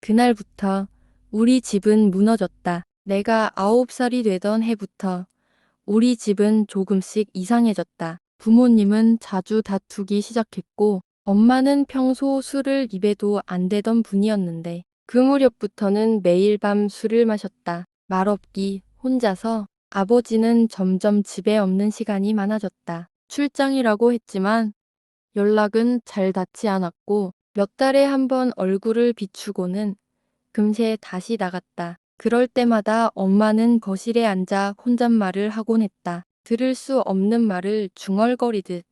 그날부터 우리 집은 무너졌다. 내가 아홉 살이 되던 해부터 우리 집은 조금씩 이상해졌다. 부모님은 자주 다투기 시작했고, 엄마는 평소 술을 입에도 안 대던 분이었는데, 그 무렵부터는 매일 밤 술을 마셨다. 말없기 혼자서 아버지는 점점 집에 없는 시간이 많아졌다. 출장이라고 했지만 연락은 잘 닿지 않았고 몇 달에 한 번 얼굴을 비추고는 금세 다시 나갔다. 그럴 때마다 엄마는 거실에 앉아 혼잣말을 하곤 했다. 들을 수 없는 말을 중얼거리듯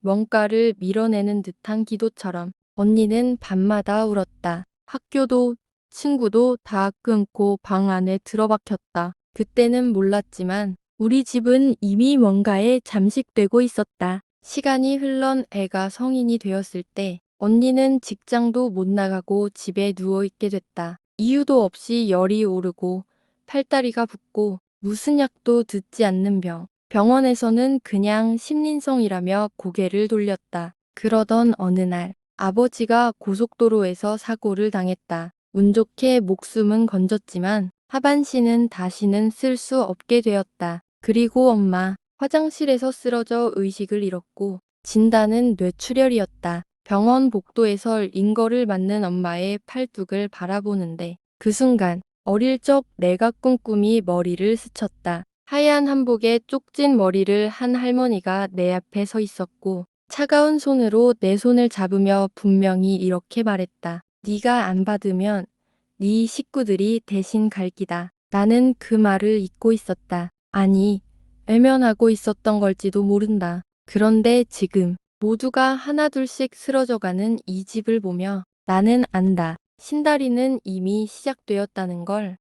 뭔가를 밀어내는 듯한 기도처럼 언니는 밤마다 울었다. 학교도 친구도 다 끊고 방 안에 들어박혔다. 그때는 몰랐지만 우리 집은 이미 뭔가에 잠식되고 있었다. 시간이 흘러 애가 성인이 되었을 때 언니는 직장도 못 나가고 집에 누워 있게 됐다. 이유도 없이 열이 오르고 팔다리가 붓고 무슨 약도 듣지 않는 병. 병원에서는 그냥 심린성이라며 고개를 돌렸다. 그러던 어느 날 아버지가 고속도로에서 사고를 당했다. 운 좋게 목숨은 건졌지만 하반신은 다시는 쓸 수 없게 되었다. 그리고 엄마 화장실에서 쓰러져 의식을 잃었고 진단은 뇌출혈이었다. 병원 복도에서 링거를 맞는 엄마의 팔뚝을 바라보는데 그 순간 어릴 적 내가 꾼 꿈이 머리를 스쳤다. 하얀 한복에 쪽진 머리를 한 할머니가 내 앞에 서 있었고 차가운 손으로 내 손을 잡으며 분명히 이렇게 말했다. 네가 안 받으면 네 식구들이 대신 갈 기다. 나는 그 말을 잊고 있었다. 아니, 외면하고 있었던 걸지도 모른다. 그런데 지금 모두가 하나둘씩 쓰러져가는 이 집을 보며 나는 안다. 신다리는 이미 시작되었다는 걸.